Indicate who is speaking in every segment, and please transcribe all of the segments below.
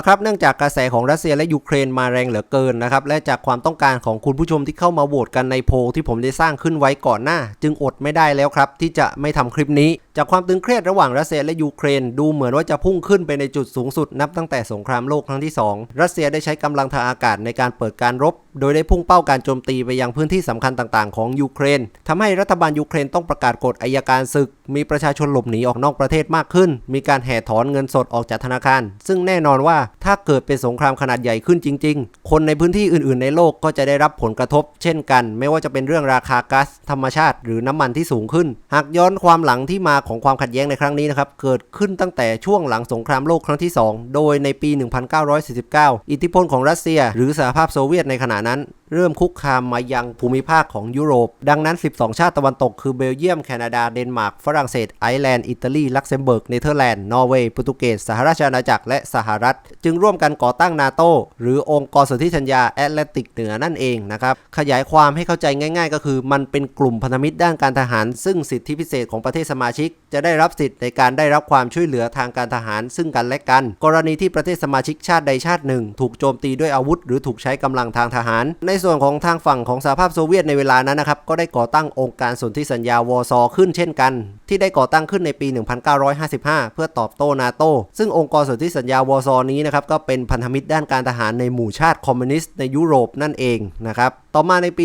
Speaker 1: เอาละครับ เนื่องจากกระแสของรัสเซียและยูเครนมาแรงเหลือเกินนะครับ และจากความต้องการของคุณผู้ชมที่เข้ามาโหวตกันในโพลที่ผมได้สร้างขึ้นไว้ก่อนหน้า จึงอดไม่ได้แล้วครับ ที่จะไม่ทำคลิปนี้ จากความตึงเครียดระหว่างรัสเซียและยูเครน ดูเหมือนว่าจะพุ่งขึ้นไปในจุดสูงสุดนับตั้งแต่สงครามโลกครั้งที่ 2 รัสเซียได้ใช้กำลังทางอากาศในการเปิดการรบโดยได้พุ่งเป้าการโจมตีไปยังพื้นที่สำคัญต่างๆ ของยูเครนทำให้รัฐบาลยูเครนต้องประกาศกฎอายการศึก มีประชาชนหลบหนีออกนอกประเทศมากขึ้น มีการแห่ถอนเงินสดออกจากธนาคาร ซึ่งแน่นอนว่าถ้าเกิดเป็นสงครามขนาดใหญ่ขึ้นจริง ๆ คนในพื้นที่อื่นๆ ในโลกก็จะได้รับผลกระทบ เช่นกัน ไม่ว่าจะเป็นเรื่องราคาก๊าซธรรมชาติ หรือน้ำมันที่สูงขึ้น หากย้อนความหลังที่มาของความขัดแย้งในครั้งนี้นะครับเกิดขึ้นตั้งแต่ช่วงหลังสงครามโลกครั้งที่ 2 โดยในปี 1949 อิทธิพลของรัสเซีย หรือสหภาพโซเวียตในขณะนั้น เริ่มคุกคามมายังภูมิภาคของยุโรป ดังนั้น 12 ชาติตะวันตกคือเบลเยียม แคนาดา เดนมาร์ก ฝรั่งเศส ไอร์แลนด์ อิตาลี ลักเซมเบิร์ก เนเธอร์แลนด์ นอร์เวย์ โปรตุเกส สหราชอาณาจักร และสหรัฐ จึงร่วมกันก่อตั้งนาโตหรือองค์กรสนธิสัญญาแอตแลนติกเหนือนั่นเองนะครับ ขยายความให้เข้าใจง่าย ๆ ก็คือ มันเป็นกลุ่มพันธมิตรด้านการทหาร ซึ่งสิทธิพิเศษของประเทศสมาชิก จะได้รับสิทธิ์ในการได้รับความช่วยเหลือทางการทหาร ซึ่งกันและกัน กรณีที่ประเทศสมาชิกชาติใดชาติหนึ่ง ถูกโจมตีด้วยอาวุธ หรือถูกใช้กำลังทางทหาร ในส่วนของทางฝั่งของสหภาพโซเวียตในเวลานั้นนะครับ ก็ได้ก่อตั้งองค์การสนธิสัญญาวอร์ซอขึ้นเช่นกัน ที่ได้ก่อตั้งขึ้นในปี 1955 เพื่อตอบโต้นาโตซึ่งองค์กรสนธิสัญญาวอร์ซอนี้นะครับก็เป็นพันธมิตรด้านการทหารในหมู่ชาติคอมมิวนิสต์ในยุโรปนั่นเองนะครับต่อมาในปี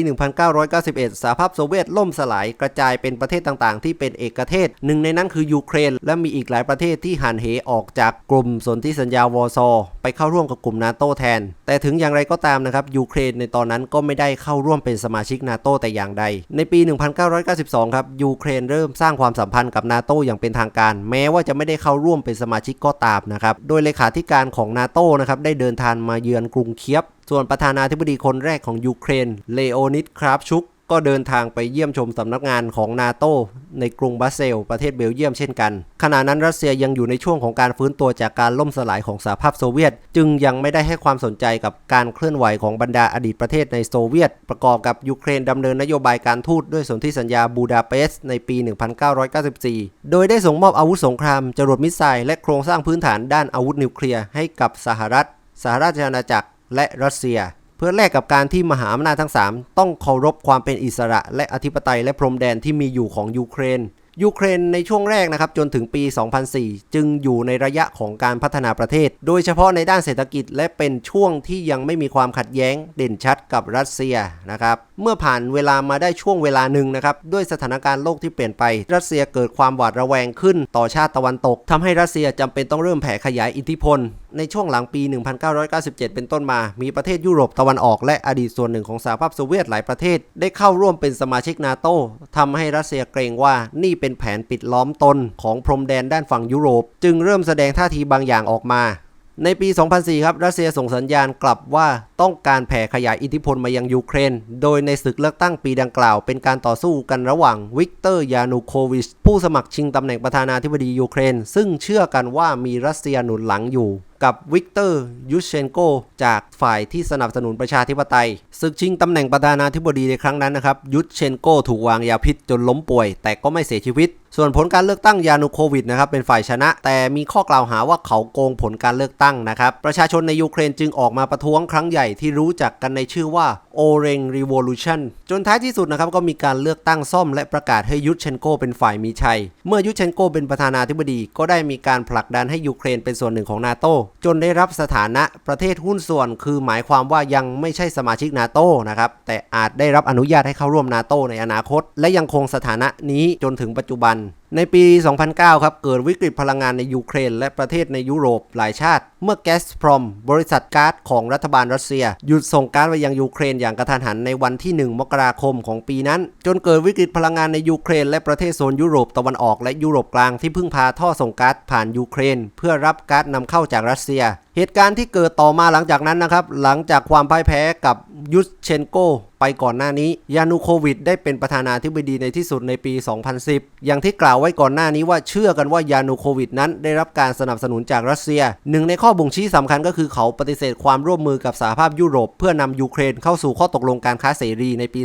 Speaker 1: 1991 สหภาพโซเวียตล่มสลายกระจายเป็นประเทศต่างๆ ที่เป็นเอกเทศ หนึ่งในนั้นคือยูเครน และมีอีกหลายประเทศที่หันเหออกจากกลุ่มสนธิสัญญาวอร์ซอไปเข้าร่วมกับกลุ่มนาโตแทน แต่ถึงอย่างไรก็ตามนะครับยูเครนในตอนนั้นก็ไม่ได้เข้าร่วมเป็นสมาชิกนาโตแต่อย่างใด ในปี 1992 ครับยูเครนเริ่มสร้างความสัมพันธ์กับนาโตอย่างเป็นทางการ แม้ว่าจะไม่ได้เข้าร่วมเป็นสมาชิกก็ตามนะครับ โดยเลขาธิการของนาโตนะครับได้เดินทางมาเยือนกรุงเคียบส่วนประธานาธิบดีคนแรกของยูเครนเลโอนิดคราฟชุก ก็เดินทางไปเยี่ยมชมสำนักงานของนาโตในกรุงบรัสเซล ประเทศเบลเยียมเช่นกัน ขณะนั้นรัสเซียยังอยู่ในช่วงของการฟื้นตัวจากการล่มสลายของสหภาพโซเวียต จึงยังไม่ได้ให้ความสนใจกับการเคลื่อนไหวของบรรดาอดีตประเทศในโซเวียต ประกอบกับยูเครนดำเนินนโยบายการทูตด้วยสนธิสัญญาบูดาเปสต์ในปี 1994 โดยได้ส่งมอบอาวุธสงคราม จรวดมิสไซล์และโครงสร้างพื้นฐานด้านอาวุธนิวเคลียร์ให้กับสหรัฐ สหราชอาณาจักร และรัสเซีย เพื่อแลกกับการที่มหาอำนาจทั้ง 3 ต้องเคารพความเป็นอิสระ และอธิปไตยและพรมแดนที่มีอยู่ของยูเครน ยูเครนในช่วงแรกนะครับจนถึงปี 2004 จึงอยู่ในระยะของการพัฒนาประเทศ โดยเฉพาะในด้านเศรษฐกิจและเป็นช่วงที่ยังไม่มีความขัดแย้งเด่นชัดกับรัสเซียนะครับเมื่อผ่านเวลามาได้ช่วงเวลาหนึ่งนะครับด้วยสถานการณ์โลกที่เปลี่ยนไป รัสเซียเกิดความหวาดระแวงขึ้นต่อชาติตะวันตกทำให้รัสเซียจำเป็นต้องเริ่มแผ่ขยายอิทธิพล ในช่วงหลังปี 1997 เป็นต้นมา มีประเทศยุโรปตะวันออกและอดีตส่วนหนึ่งของสหภาพโซเวียตหลายประเทศ ได้เข้าร่วมเป็นสมาชิกนาโตทำให้รัสเซียเกรงว่านี่เป็นแผนปิดล้อมตนของพรมแดนด้านฝั่งยุโรป จึงเริ่มแสดงท่าทีบางอย่างออกมา ในปี 2004 ครับรัสเซียส่งสัญญาณกลับว่าต้องการแผ่ขยายอิทธิพลมายังยูเครน โดยในศึกเลือกตั้งปีดังกล่าว เป็นการต่อสู้กันระหว่างวิกเตอร์ยานูโควิชผู้สมัครชิงตำแหน่งประธานาธิบดียูเครน ซึ่งเชื่อกันว่ามีรัสเซียหนุนหลังอยู่กับวิกเตอร์ยูเชนโกจากฝ่ายที่สนับสนุนประชาธิปไตยศึกชิงตำแหน่งประธานาธิบดีในครั้งนั้นนะครับยูเชนโกถูกวางยาพิษจนล้มป่วย แต่ก็ไม่เสียชีวิต ส่วนผลการเลือกตั้งยานูโควิดนะครับเป็นฝ่ายชนะ แต่มีข้อกล่าวหาว่าเขาโกงผลการเลือกตั้งนะครับ ประชาชนในยูเครนจึงออกมาประท้วงครั้งใหญ่ที่รู้จักกันในชื่อว่าโอเรงรีวอลูชันจนท้ายที่สุดนะครับก็มีการเลือกตั้งซ่อมและประกาศให้ยุทเชนโกเป็นฝ่ายมีชัย เมื่อยุทเชนโกเป็นประธานาธิบดีก็ได้มีการผลักดันให้ยูเครนเป็นส่วนหนึ่งของนาโตจนได้รับสถานะประเทศหุ้นส่วน คือหมายความว่ายังไม่ใช่สมาชิกนาโตนะครับ แต่อาจได้รับอนุญาตให้เข้าร่วมนาโตในอนาคต และยังคงสถานะนี้จนถึงปัจจุบัน ในปี 2009 ครับ เกิดวิกฤตพลังงานในยูเครน และประเทศในยุโรปหลายชาติ เมื่อแกสพรอม บริษัทก๊าซของรัฐบาลรัสเซีย หยุดส่งก๊าซไปยังยูเครนอย่างกระทันหันในวันที่ 1 มกราคมของปีนั้น จนเกิดวิกฤตพลังงานในยูเครน และประเทศโซนยุโรปตะวันออกและยุโรปกลางที่พึ่งพาท่อส่งก๊าซผ่านยูเครน เพื่อรับก๊าซนำเข้าจากรัสเซีย เหตุการณ์ที่เกิดต่อมาหลังจากนั้นนะครับหลังจากความพ่ายแพ้กับยุทเชนโก ก่อนหน้านี้ ยานูโควิดได้เป็นประธานาธิบดีในที่สุดในปี 2010 อย่างที่กล่าวไว้ก่อนหน้านี้ว่าเชื่อกันว่ายานูโควิดนั้นได้รับการสนับสนุนจากรัสเซีย หนึ่งในข้อบ่งชี้สำคัญก็คือเขาปฏิเสธความร่วมมือกับสหภาพยุโรป เพื่อนำยูเครนเข้าสู่ข้อตกลงการค้าเสรีในปี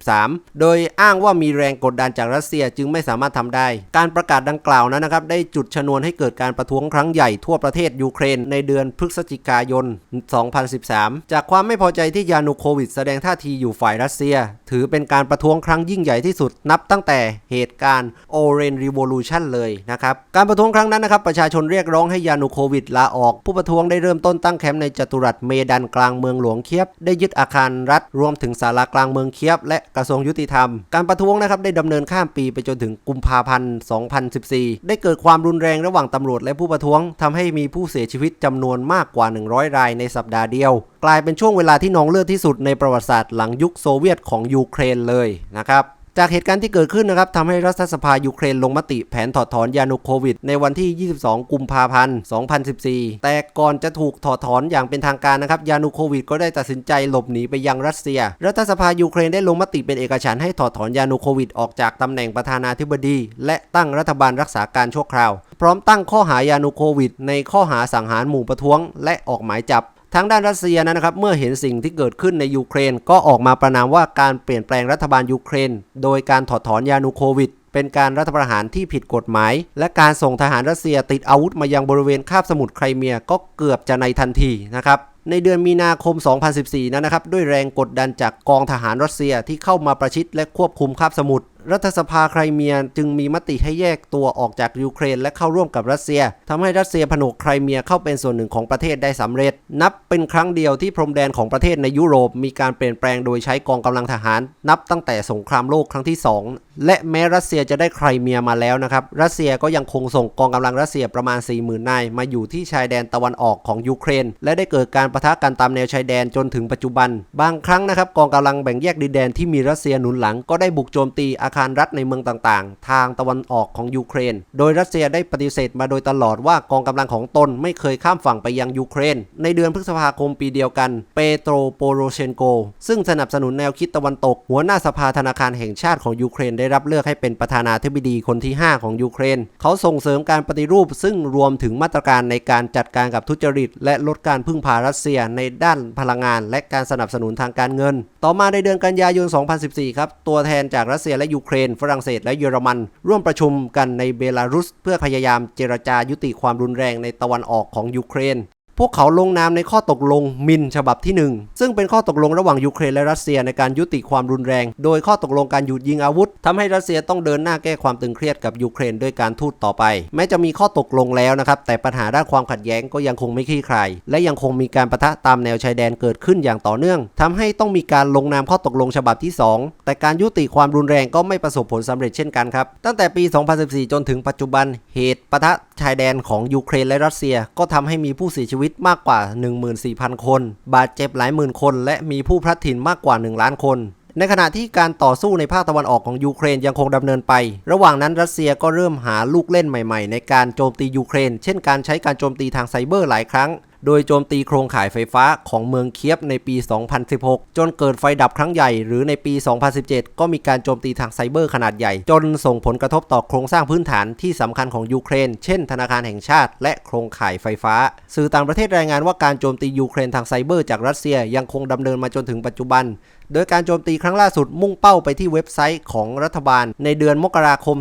Speaker 1: 2013 โดยอ้างว่ามีแรงกดดันจากรัสเซียจึงไม่สามารถทำได้ การประกาศดังกล่าวนั้นนะครับได้จุดชนวนให้เกิดการประท้วงครั้งใหญ่ทั่วประเทศยูเครนในเดือนพฤศจิกายน 2013 จากความไม่พอใจที่ยานูโควิดแสดงท่าทีอยู่ฝ่ายรัสเซีย ถือเป็นการประท้วงครั้งยิ่งใหญ่ที่สุดนับตั้งแต่เหตุการณ์ Orange Revolution เลยนะครับ การประท้วงครั้งนั้นนะครับ ประชาชนเรียกร้องให้ยานูโควิดลาออก ผู้ประท้วงได้เริ่มต้นตั้งแคมป์ในจัตุรัสเมดันกลางเมืองหลวงเคียบ ได้ยึดอาคารรัฐรวมถึงศาลากลางเมืองเคียบ และกระทรวงยุติธรรม การประท้วงนะครับได้ดำเนินข้ามปีไปจนถึงกุมภาพันธ์ 2014 ได้เกิดความรุนแรงระหว่างตำรวจและผู้ประท้วงทำให้มีผู้เสียชีวิตจำนวนมากกว่า 100 รายในสัปดาห์เดียว กลายเป็นช่วงเวลาที่นองเลือดที่สุดในประวัติศาสตร์หลังยุคโซเวียตของยูเครนเลยนะครับจากเหตุการณ์ที่เกิดขึ้นนะครับทำให้รัฐสภายูเครนลงมติแผนถอดถอนยานุโควิด ในวันที่ 22 กุมภาพันธ์ 2014 แต่ก่อนจะถูกถอดถอนอย่างเป็นทางการนะครับยานุโควิดก็ได้ตัดสินใจหลบหนีไปยังรัสเซีย รัฐสภายูเครนได้ลงมติเป็นเอกฉันท์ให้ถอดถอนยานุโควิดออกจากตำแหน่งประธานาธิบดี และตั้งรัฐบาลรักษาการชั่วคราว พร้อมตั้งข้อหายานุโควิด ในข้อหาสังหารหมู่ประท้วง และออกหมายจับ ทางด้านรัสเซียนะครับเมื่อเห็นสิ่งที่เกิดขึ้นในยูเครน ก็ออกมาประนามว่าการเปลี่ยนแปลงรัฐบาลยูเครน โดยการถอดถอนยานูโควิดเป็นการรัฐประหารที่ผิดกฎหมาย และการส่งทหารรัสเซียติดอาวุธมายังบริเวณคาบสมุทรไครเมียก็เกือบจะในทันทีนะครับในเดือนมีนาคม 2014 นั้นนะครับ ด้วยแรงกดดันจากกองทหารรัสเซียที่เข้ามาประชิดและควบคุมคาบสมุทร รัฐสภาไครเมียจึงมีมติให้แยกตัวออกจากยูเครนและเข้าร่วมกับรัสเซียทำให้รัสเซียผนวกไครเมียเข้าเป็นส่วนหนึ่งของประเทศได้สำเร็จ นับเป็นครั้งเดียวที่พรมแดนของประเทศในยุโรป มีการเปลี่ยนแปลงโดยใช้กองกำลังทหาร นับตั้งแต่สงครามโลกครั้งที่ 2 และแม้รัสเซียจะได้ไครเมียมาแล้วนะครับรัสเซียก็ยังคงส่งกองกำลังรัสเซียประมาณ 40,000นายมาอยู่ที่ชายแดนตะวันออกของยูเครน และได้เกิดการประทะกันตามแนวชายแดนจนถึงปัจจุบัน บางครั้งนะครับกองกำลังแบ่งแยกดินแดนที่มีรัสเซียหนุนหลังก็ได้บุกโจมตีอาคารรัฐในเมืองต่างๆ ทางตะวันออกของยูเครน โดยรัสเซียได้ปฏิเสธมาโดยตลอดว่ากองกำลังของตนไม่เคยข้ามฝั่งไปยังยูเครน ในเดือนพฤษภาคมปีเดียวกัน เปโตรโปโรเชนโก ซึ่งสนับสนุนแนวคิดตะวันตก หัวหน้าสภาธนาคารแห่งชาติของยูเครนได้รับเลือกให้เป็นประธานาธิบดีคนที่ 5 ของยูเครน เขาส่งเสริมการปฏิรูป ซึ่งรวมถึงมาตรการในการจัดการกับทุจริต และลดการพึ่งพารัสเซียในด้านพลังงาน และการสนับสนุนทางการเงิน ต่อมาในเดือนกันยายน 2014 ครับ ตัวแทนจากรัสเซียและยูเครน ฝรั่งเศสและเยอรมัน ร่วมประชุมกันในเบลารุส เพื่อพยายามเจรจายุติความรุนแรงในตะวันออกของยูเครน พวกเขาลงนามในข้อตกลงมินฉบับที่ 1 ซึ่งเป็นข้อตกลงระหว่างยูเครนและรัสเซียในการยุติความรุนแรง โดยข้อตกลงการหยุดยิงอาวุธทำให้รัสเซียต้องเดินหน้าแก้ความตึงเครียดกับยูเครนด้วยการทูตต่อไป แม้จะมีข้อตกลงแล้วนะครับ แต่ปัญหาด้านความขัดแย้งก็ยังคงไม่คลี่คลาย และยังคงมีการประทะตามแนวชายแดนเกิดขึ้นอย่างต่อเนื่องทำให้ต้องมีการลงนามข้อตกลงฉบับที่ 2 แต่การยุติความรุนแรงก็ไม่ประสบผลสำเร็จเช่นกันครับตั้งแต่ปี 2014 จนถึงปัจจุบันเหตุปะทะชายแดนของยูเครนและรัสเซีย ก็ทำให้มีผู้เสียชีวิตมากกว่า 14,000 คน บาดเจ็บหลายหมื่นคน และมีผู้พลัดถิ่นมากกว่า 1 ล้านคน ในขณะที่การต่อสู้ในภาคตะวันออกของยูเครนยังคงดำเนินไป ระหว่างนั้นรัสเซียก็เริ่มหาลูกเล่นใหม่ๆ ในการโจมตียูเครน เช่นการใช้การโจมตีทางไซเบอร์หลายครั้ง โดยโจมตีโครงข่ายไฟฟ้าของเมืองเคียบในปี 2016 จนเกิดไฟดับครั้งใหญ่ หรือในปี 2017 ก็มีการโจมตีทางไซเบอร์ขนาดใหญ่ จนส่งผลกระทบต่อโครงสร้างพื้นฐานที่สำคัญของยูเครน เช่น ธนาคารแห่งชาติ และโครงข่ายไฟฟ้า สื่อต่างประเทศรายงานว่าการโจมตียูเครนทางไซเบอร์จากรัสเซียยังคงดำเนินมาจนถึงปัจจุบัน โดยการโจมตีครั้งล่าสุดมุ่งเป้าไปที่เว็บไซต์ของรัฐบาล ในเดือนมกราคม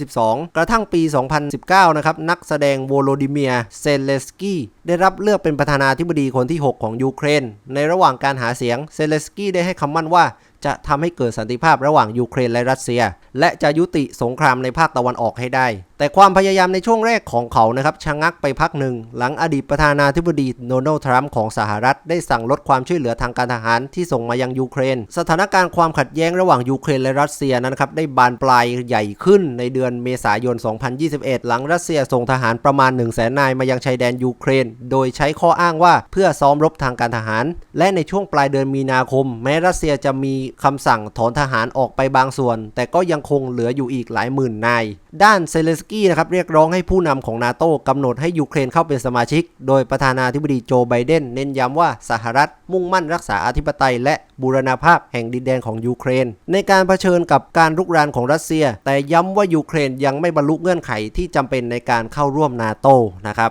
Speaker 1: 2022 กระทั่งปี 2019 นะครับ นักแสดงโวโลดิเมียเซเลสกี้ได้รับเลือกเป็นประธานาธิบดีคนที่ 6 ของยูเครน ในระหว่างการหาเสียงเซเลสกี้ได้ให้คำมั่นว่า จะทำให้เกิดสันติภาพระหว่างยูเครนและรัสเซีย และจะยุติสงครามในภาคตะวันออกให้ได้ แต่ความพยายามในช่วงแรกของเขานะครับชะงักไปพักหนึ่ง หลังอดีตประธานาธิบดีโดนัลด์ทรัมป์ของสหรัฐได้สั่งลดความช่วยเหลือทางการทหารที่ส่งมายังยูเครน สถานการณ์ความขัดแย้งระหว่างยูเครนและรัสเซียนะครับได้บานปลายใหญ่ขึ้นในเดือนเมษายน 2021 หลังรัสเซียส่งทหารประมาณ1 0 0 0 0แสนนายมายังชายแดนยูเครน โดยใช้ข้ออ้างว่าเพื่อซ้อมรบทางการทหาร และในช่วงปลายเดือนมีนาคม แม้รัสเซียจะมีคำสั่งถอนทหารออกไปบางส่วน แต่ก็ยังคงเหลืออยู่อีกหลายหมื่นนาย ด้านเซเลสกี้นะครับเรียกร้องให้ผู้นำของนาโต้กำหนดให้ยูเครนเข้าเป็นสมาชิก โดยประธานาธิบดีโจไบเดนเน้นย้ำว่าสหรัฐมุ่งมั่นรักษาอธิปไตย และบูรณาภาพแห่งดินแดนของยูเครน ในการเผชิญกับการรุกรานของรัสเซีย แต่ย้ำว่ายูเครนยังไม่บรรลุเงื่อนไขที่จำเป็นในการเข้าร่วมนาโต้นะครับ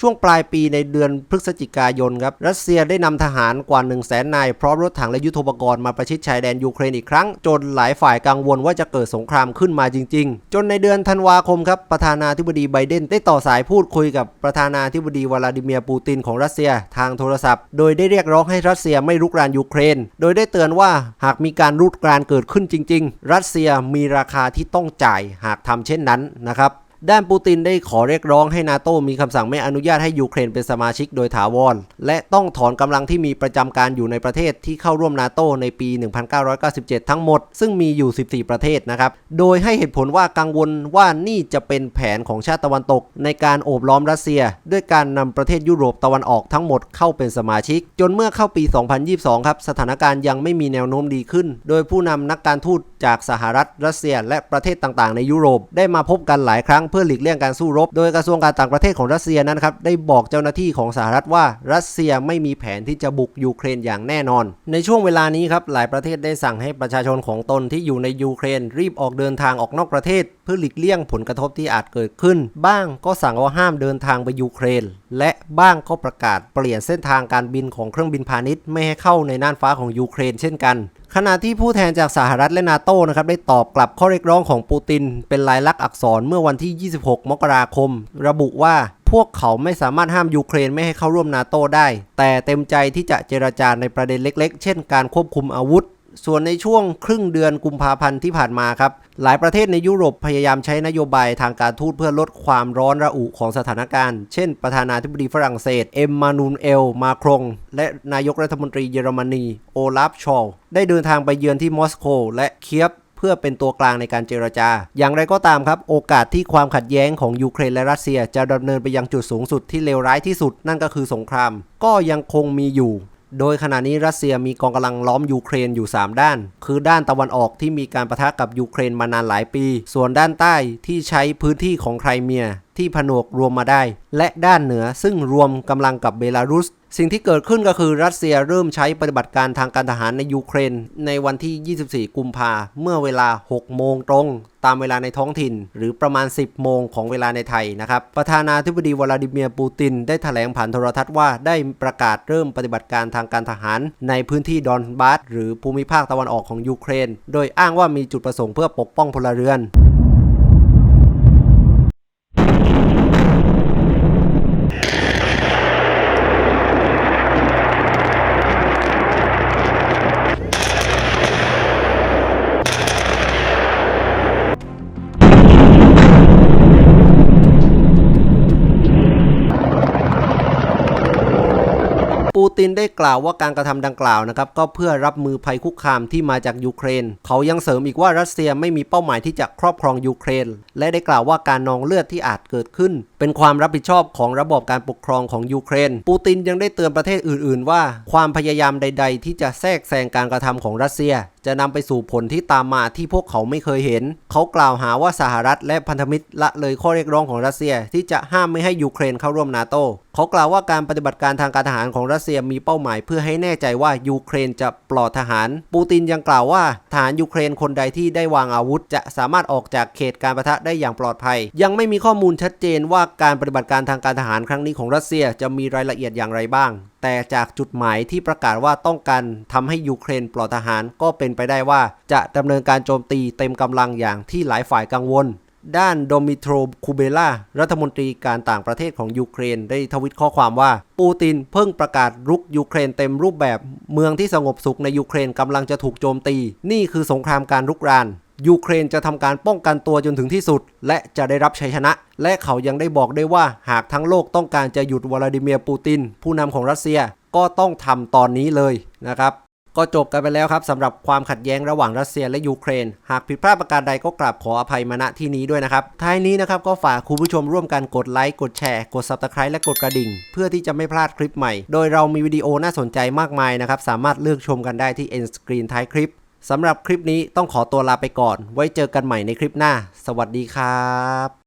Speaker 1: ช่วงปลายปีในเดือนพฤศจิกายนครับ รัสเซียได้นำทหารกว่า 1 0 0 0 0แสนนาย พร้อมรถถังและยุทโธปกรณ์มาประชิดชายแดนยูเครนอีกครั้ง จนหลายฝ่ายกังวลว่าจะเกิดสงครามขึ้นมาจริง ๆ จนในเดือนธันวาคมครับ ประธานาธิบดีไบเดนได้ต่อสายพูดคุยกับประธานาธิบดีวลาดิเมียร์ปูตินของรัสเซียทางโทรศัพท์ โดยได้เรียกร้องให้รัสเซียไม่รุกรานยูเครน โดยได้เตือนว่าหากมีการรุกรานเกิดขึ้นจริง ๆ รัสเซียมีราคาที่ต้องจ่ายหากทำเช่นนั้นนะครับ ด้านปูตินได้ขอเรียกร้องให้นาโตมีคำสั่งไม่อนุญาตให้ยูเครนเป็นสมาชิกโดยถาวร และต้องถอนกำลังที่มีประจำการอยู่ในประเทศที่เข้าร่วมนาโตในปี 1997 ทั้งหมด ซึ่งมีอยู่ 14 ประเทศนะครับ โดยให้เหตุผลว่ากังวลว่านี่จะเป็นแผนของชาติตะวันตก ในการโอบล้อมรัสเซีย ด้วยการนำประเทศยุโรปตะวันออกทั้งหมดเข้าเป็นสมาชิก จนเมื่อเข้าปี 2022 ครับสถานการณ์ยังไม่มีแนวโน้มดีขึ้น โดยผู้นำนักการทูตจากสหรัฐรัสเซีย และประเทศต่างๆ ในยุโรปได้มาพบกันหลายครั้งพื่อหลีกเลี่ยงการสู้รบ โดยกระทรวงการต่างประเทศของรัสเซียนั้นครับได้บอกเจ้าหน้าที่ของสหรัฐว่ารัสเซียไม่มีแผนที่จะบุกยูเครนอย่างแน่นอน ในช่วงเวลานี้ครับหลายประเทศได้สั่งให้ประชาชนของตนที่อยู่ในยูเครน รีบออกเดินทางออกนอกประเทศ เพื่อหลีกเลี่ยงผลกระทบที่อาจเกิดขึ้น บ้างก็สั่งว่าห้ามเดินทางไปยูเครน และบ้างก็ประกาศเปลี่ยนเส้นทางการบินของเครื่องบินพาณิชย์ไม่ให้เข้าในน่านฟ้าของยูเครน เช่นกัน ขณะที่ผู้แทนจากสหรัฐและนาโต้นะครับได้ตอบกลับข้อเรียกร้องของปูติน เป็นลายลักษณ์อักษรเมื่อวันที่ 26 มกราคม ระบุว่าพวกเขาไม่สามารถห้ามยูเครนไม่ให้เข้าร่วมนาโต้ได้ แต่เต็มใจที่จะเจรจาในประเด็นเล็ก ๆ เช่นการควบคุมอาวุธ ส่วนในช่วงครึ่งเดือนกุมภาพันธ์ที่ผ่านมาครับ หลายประเทศในยุโรปพยายามใช้นโยบายทางการทูตเพื่อลดความร้อนระอุของสถานการณ์ เช่น ประธานาธิบดีฝรั่งเศส เอ็มมานูเอล มาครง และนายกรัฐมนตรีเยอรมนี โอลาฟ ชอล ได้เดินทางไปเยือนที่มอสโกและเคียฟเพื่อเป็นตัวกลางในการเจรจา อย่างไรก็ตามครับ โอกาสที่ความขัดแย้งของยูเครนและรัสเซีย จะดำเนินไปยังจุดสูงสุดที่เลวร้ายที่สุดนั่นก็คือสงคราม ก็ยังคงมีอยู่ โดยขณะนี้รัสเซียมีกองกำลังล้อมยูเครนอยู่ 3 ด้าน คือด้านตะวันออกที่มีการประทะกับยูเครนมานานหลายปี ส่วนด้านใต้ที่ใช้พื้นที่ของไครเมีย ที่ผนวกรวมมาได้ และด้านเหนือซึ่งรวมกำลังกับเบลารุส สิ่งที่เกิดขึ้นก็คือรัสเซียเริ่มใช้ปฏิบัติการทางการทหารในยูเครน ในวันที่ 24 กุมภาเมื่อเวลา 6 โมงตรง ตามเวลาในท้องถิ่น หรือประมาณ 10 โมงของเวลาในไทยนะครับ ประธานาธิบดีวลาดิเมียร์ปูติน ได้แถลงผ่านโทรทัศน์ว่าได้ประกาศเริ่มปฏิบัติการทางการทหาร ในพื้นที่ดอนบาสหรือภูมิภาคตะวันออกของยูเครน โดยอ้างว่ามีจุดประสงค์เพื่อปกป้องพลเรือน ตินได้กล่าวว่าการกระทำดังกล่าวนะครับก็เพื่อรับมือภัยคุกคามที่มาจากยูเครน เขายังเสริมอีกว่ารัสเซียไม่มีเป้าหมายที่จะครอบครองยูเครน และได้กล่าวว่าการนองเลือดที่อาจเกิดขึ้น เป็นความรับผิดชอบของระบบการปกครองของยูเครน ปูตินยังได้เตือนประเทศอื่น ๆ ว่า ความพยายามใด ๆ ที่จะแทรกแซงการกระทำของรัสเซีย จะนำไปสู่ผลที่ตามมาที่พวกเขาไม่เคยเห็น เขากล่าวหาว่าสหรัฐและพันธมิตรละเลยข้อเรียกร้องของรัสเซีย ที่จะห้ามไม่ให้ยูเครนเข้าร่วมนาโตเขากล่าวว่าการปฏิบัติการทางการทหารของรัสเซียมีเป้าหมาย เพื่อให้แน่ใจว่ายูเครนจะปลอดทหาร ปูตินยังกล่าวว่าทหารยูเครนคนใดที่ได้วางอาวุธ จะสามารถออกจากเขตการประทะได้อย่างปลอดภัย ยังไม่มีข้อมูลชัดเจนว่าการปฏิบัติการทางการทหารครั้งนี้ของรัสเซียจะมีรายละเอียดอย่างไรบ้าง แต่จากจุดหมายที่ประกาศว่าต้องการทำให้ยูเครนปลอดทหารก็เป็นไปได้ว่า จะดำเนินการโจมตีเต็มกำลังอย่างที่หลายฝ่ายกังวล ด้านโดมิโตรคูเบล่ารัฐมนตรีการต่างประเทศของยูเครนได้ทวิตข้อความว่า ปูตินเพิ่งประกาศรุกยูเครนเต็มรูปแบบ เมืองที่สงบสุขในยูเครนกำลังจะถูกโจมตี นี่คือสงครามการรุกราน ยูเครนจะทำการป้องกันตัวจนถึงที่สุด และจะได้รับชัยชนะ และเขายังได้บอกได้ว่าหากทั้งโลกต้องการจะหยุดวลาดิเมียร์ปูติน ผู้นำของรัสเซียก็ต้องทำตอนนี้เลยนะครับก็จบกันไปแล้วครับสำหรับความขัดแย้งระหว่างรัสเซียและยูเครน หากผิดพลาดประการใดก็กราบขออภัยมาณที่นี้ด้วยนะครับ ท้ายนี้นะครับก็ฝากคุณผู้ชมร่วมกันกดไลค์กดแชร์ กด Subscribe และกดกระดิ่ง เพื่อที่จะไม่พลาดคลิปใหม่ โดยเรามีวิดีโอน่าสนใจมากมายนะครับ สามารถเลือกชมกันได้ที่ end screen ท้ายคลิป สำหรับคลิปนี้ต้องขอตัวลาไปก่อน ไว้เจอกันใหม่ในคลิปหน้า สวัสดีครับ